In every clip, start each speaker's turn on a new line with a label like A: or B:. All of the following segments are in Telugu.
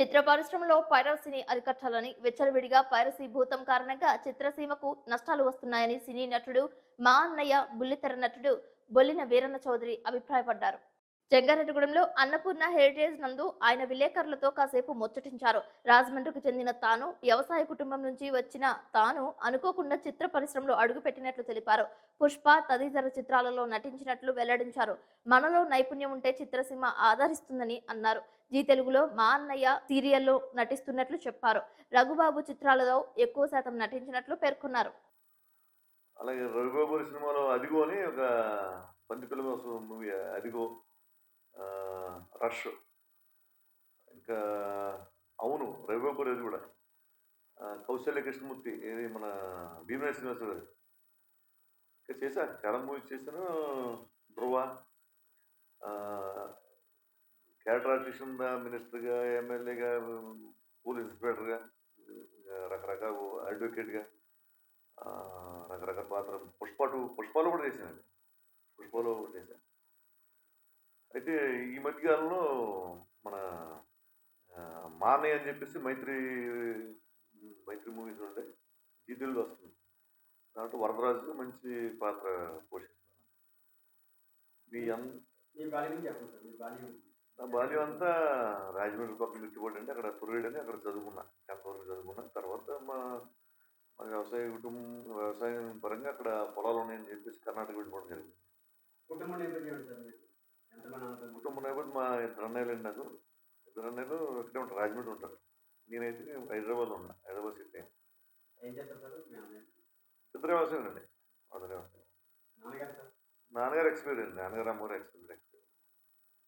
A: చిత్ర పరిశ్రమలో పైరసీని అరికట్టాలని వెచ్చలవిడిగా పైరసీ భూతం కారణంగా చిత్రసీమకు నష్టాలు వస్తున్నాయని సినీ నటుడు మా అన్నయ్య బుల్లితెర నటుడు బొల్లిన వీరన్న చౌదరి అభిప్రాయపడ్డారు. జంగారెడ్డిగూడెంలో అన్నపూర్ణ హెరిటేజ్ నందు ఆయన విలేకరులతో కాసేపు ముచ్చటించారు. రాజమండ్రికి చెందిన తాను వ్యవసాయ కుటుంబం నుంచి వచ్చిన తాను అనుకోకుండా చిత్ర పరిశ్రమలో అడుగుపెట్టినట్లు తెలిపారు. పుష్ప తదితర చిత్రాలలో నటించినట్లు వెల్లడించారు. మనలో నైపుణ్యం ఉంటే చిత్రసీమ ఆదరిస్తుందని అన్నారు. జీ తెలుగులో మా అన్నయ్య సీరియల్లో నటిస్తున్నట్లు చెప్పారు. రఘుబాబు చిత్రాలలో ఎక్కువ శాతం నటించినట్లు పేర్కొన్నారు.
B: అలాగే రఘుబాబు సినిమాలో అదిగో అని ఒక పంది మూవీ అదిగో రష్ ఇంకా అవును రవిబాబు అది కూడా. కౌశల్య కృష్ణమూర్తి ఇది మన భీమరాజ్ శ్రీనివాసరావు గారు. ఇంకా చేశాను చాలా మూవీస్ చేశాను ధ్రువ. క్యారెక్టర్ ఆర్టిషన్ మినిస్టర్గా ఎమ్మెల్యేగా పోలీస్ ఇన్స్పెక్టర్గా రకరకాల అడ్వకేట్గా రకరకాల పాత్ర. పుష్ప టూ పుష్పాలు కూడా చేశానండి. పుష్పలో కూడా చేశాను. అయితే ఈ మధ్యకాలంలో మన మానయ్య అని చెప్పేసి మైత్రి మైత్రి మూవీస్ ఉండే జీతుల్లో వస్తుంది. దాంట్లో వరదరాజు మంచి పాత్ర పోషిస్తున్నాను మీ
C: మీ బాల్యం
B: నా అంతా రాజమండ్రి పక్కన మిట్టిపోటీ అంటే అక్కడ తుర్రేడు అని అక్కడ చదువుకున్నా. టెన్త్ వరకు చదువుకున్నా. తర్వాత మా మా వ్యవసాయ కుటుంబం వ్యవసాయం పరంగా అక్కడ పొలాలు ఉన్నాయని చెప్పేసి కర్ణాటక వెళ్ళిపోవడం జరిగింది.
C: కుటుంబ
B: కుటుంబం నేపథ్యం మా ఇద్దరు అన్నయ్యలు అండి నాకు. ఇద్దరు అన్నయ్యలు ఇక్కడే ఉంటారు రాజమండ్రి ఉంటారు. నేనైతే హైదరాబాద్లో ఉన్నా హైదరాబాద్ సిటీ ఇద్దరు వ్యవసాయం అండి అదే వ్యవసాయం.
C: నాన్నగారు సార్?
B: నాన్నగారు ఎక్స్పీరియన్స్ నాన్నగారు అమ్మగారు ఎక్స్పీరియన్స్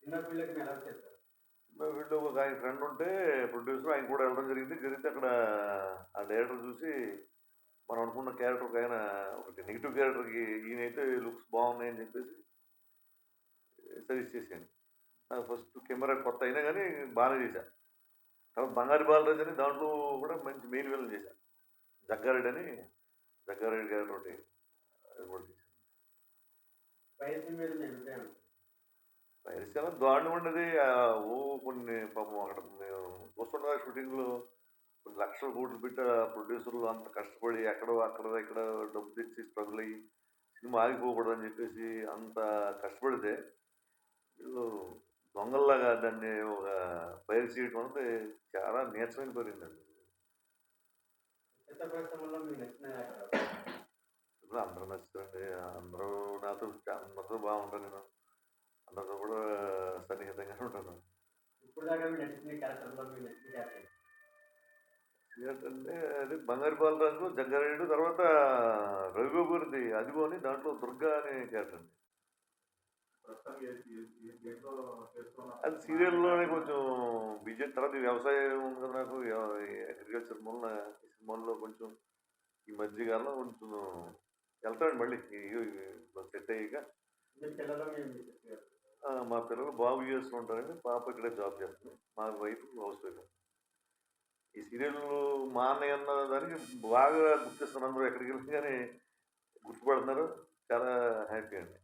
C: చిన్న
B: వీళ్ళు ఒక ఆయన ఫ్రెండ్ ఉంటే ప్రొడ్యూసర్ ఆయన కూడా వెళ్ళడం జరిగింది. జరిగితే అక్కడ ఆ డైరెక్టర్ చూసి మనం అనుకున్న క్యారెక్టర్ ఒక ఆయన ఒకటి నెగిటివ్ క్యారెక్టర్కి ఈయనైతే లుక్స్ బాగున్నాయని చెప్పేసి సజెస్ట్ చేశాను. నాకు ఫస్ట్ కెమెరా కొత్త అయినా కానీ బాగానే చేశా. తర్వాత బంగారు బాలరాజు అని దాంట్లో కూడా మంచి మెయిన్ విలన్ చేశా. జగ్గారెడ్డి అని జగ్గారెడ్డి క్యారెక్టర్ ఒకటి చేశాను? పరిశ్రమ దారుణం ఉండదు ఓ కొన్ని పాపం అక్కడ మేము చూస్తుండగా షూటింగ్లో కొన్ని లక్షల కోట్లు పెట్టి. ప్రొడ్యూసర్లు అంత కష్టపడి ఎక్కడో అక్కడ ఇక్కడ డబ్బు తెచ్చి స్ట్రగుల్ అయ్యి సినిమా ఆగిపోకూడదు అని చెప్పేసి అంత కష్టపడితే వీళ్ళు దొంగల్లాగా దాన్ని ఒక బయలు చేయడం అంటే చాలా నీచమైన పరిగిందండి ఇప్పుడు అందరూ నచ్చుతారండి. అందరూ నాతో అందరితో బాగుంటాను నేను. అందరితో కూడా సన్నిహితంగానే ఉంటాను. ఏంటంటే అది బంగారు బాలరాజు జగ్గారెడ్డి తర్వాత రవిబాబు గారిది అదిగో అని దాంట్లో దుర్గా అనే క్యారెక్టర్ అండి. అది సీరియల్లోనే కొంచెం బిజీ తర్వాత వ్యవసాయం ఉంది కదా నాకు అగ్రికల్చర్ మూలన ఈ సినిమాల్లో కొంచెం ఈ మధ్యకాలంలో కొంచెం వెళ్తాడు మళ్ళీ. సెట్ అయ్యాక. మా పిల్లలు బాబు చేస్తూ ఉంటారండి పాప ఇక్కడే జాబ్ చేస్తుంది. మా వైఫ్ హౌస్ వైఫ్ ఈ సీరియల్ మా అన్నయ్య అన్న దానికి బాగా గుర్తిస్తున్నారు అందరూ ఎక్కడికి వెళ్ళి కానీ గుర్తుపడుతున్నారు. చాలా హ్యాపీ అండి.